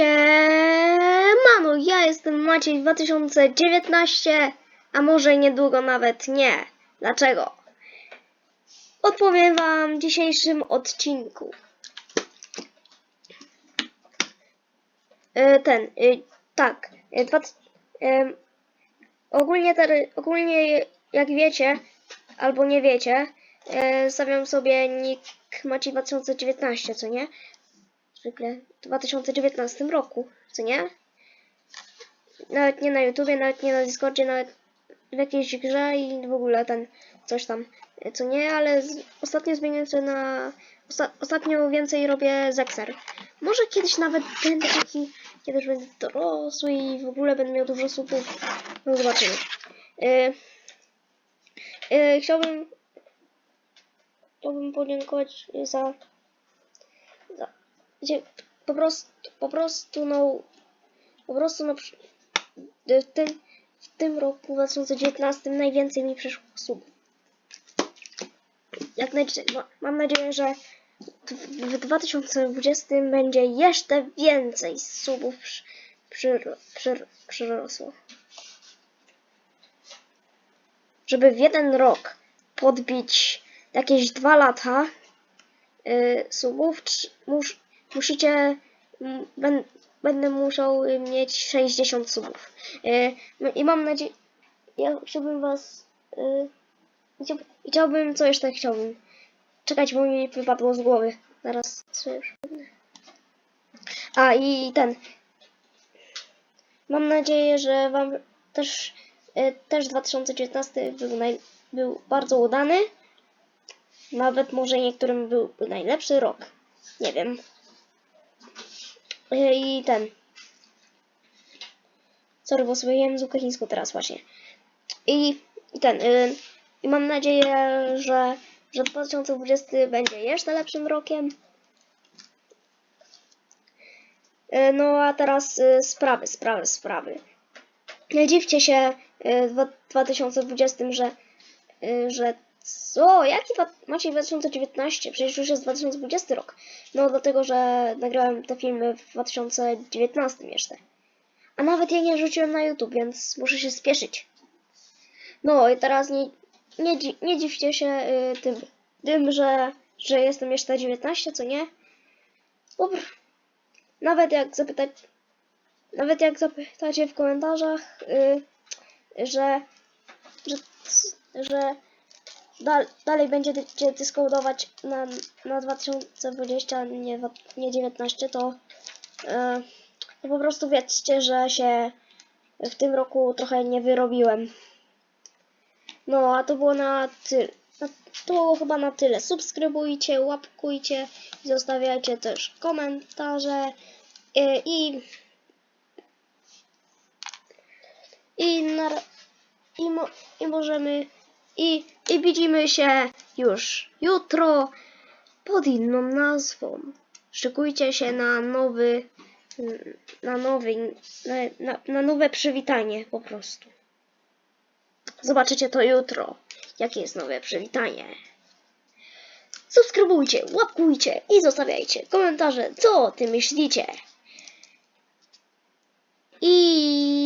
Siemano, ja jestem Maciej 2019, a może niedługo nawet nie. Dlaczego? Odpowiem wam w dzisiejszym odcinku. E, Ten, y, tak, em, ogólnie, ogólnie jak wiecie, albo nie wiecie, e, stawiam sobie nick Maciej 2019, co nie? Zwykle w 2019 roku, co nie? Nawet nie na YouTubie, nawet nie na Discordzie, nawet w jakiejś grze i w ogóle ten coś tam, co nie, ale z, ostatnio zmieniłem sobie na... Osta, ostatnio więcej robię Zexer. Może kiedyś nawet będę taki, kiedyś będę dorosły i w ogóle będę miał dużo słupów. No zobaczymy. Yy, yy, chciałbym chciałbym podziękować za gdzie po prostu, po prostu no, po prostu no, w tym, w tym roku 2019 najwięcej mi przyszło osób. Jak nadzieję, mam nadzieję, że w w 2020 będzie jeszcze więcej subów przy, przy, przy, przyrosło. Żeby w jeden rok podbić jakieś dwa lata, y, subów, mus, musicie, m, ben, będę musiał mieć 60 subów. Y, no I mam nadzieję, ja chciałbym was, chciał, chciałbym, co jeszcze chciałbym? Czekać, bo mi wypadło z głowy. Zaraz sobie przypomnę. A i ten. Mam nadzieję, że wam też, y, też 2019 był, naj, był bardzo udany. Nawet może niektórym był najlepszy rok. Nie wiem. I ten. Sorry, bo sobie jem chińską teraz właśnie. I, i ten. Y, I mam nadzieję, że, że 2020 będzie jeszcze lepszym rokiem. Y, No a teraz y, sprawy, sprawy, sprawy. Nie dziwcie się y, w 2020, że, y, że co? Jaki Maciej 2019? Przecież już jest 2020 rok. No dlatego, że nagrałem te filmy w 2019 jeszcze. A nawet je nie rzuciłem na YouTube, więc muszę się spieszyć. No i teraz nie, nie, nie dziwcie się y, tym, tym że, że jestem jeszcze 19, co nie? Bo nawet jak zapytać, nawet jak zapytacie w komentarzach, y, że, że, że dal, dalej będziecie dyskodować na, na 2020, nie, nie 19, to, e, to po prostu wiedzcie, że się w tym roku trochę nie wyrobiłem. No, a to było na tyle. To było chyba na tyle. Subskrybujcie, łapkujcie zostawiajcie też komentarze e, i i, na, i, mo, i możemy i, i widzimy się już jutro pod inną nazwą. Szykujcie się na nowy, na nowy, na, na, na nowe przywitanie po prostu. Zobaczycie to jutro, jakie jest nowe przywitanie. Subskrybujcie, łapkujcie i zostawiajcie komentarze, co o tym myślicie. I...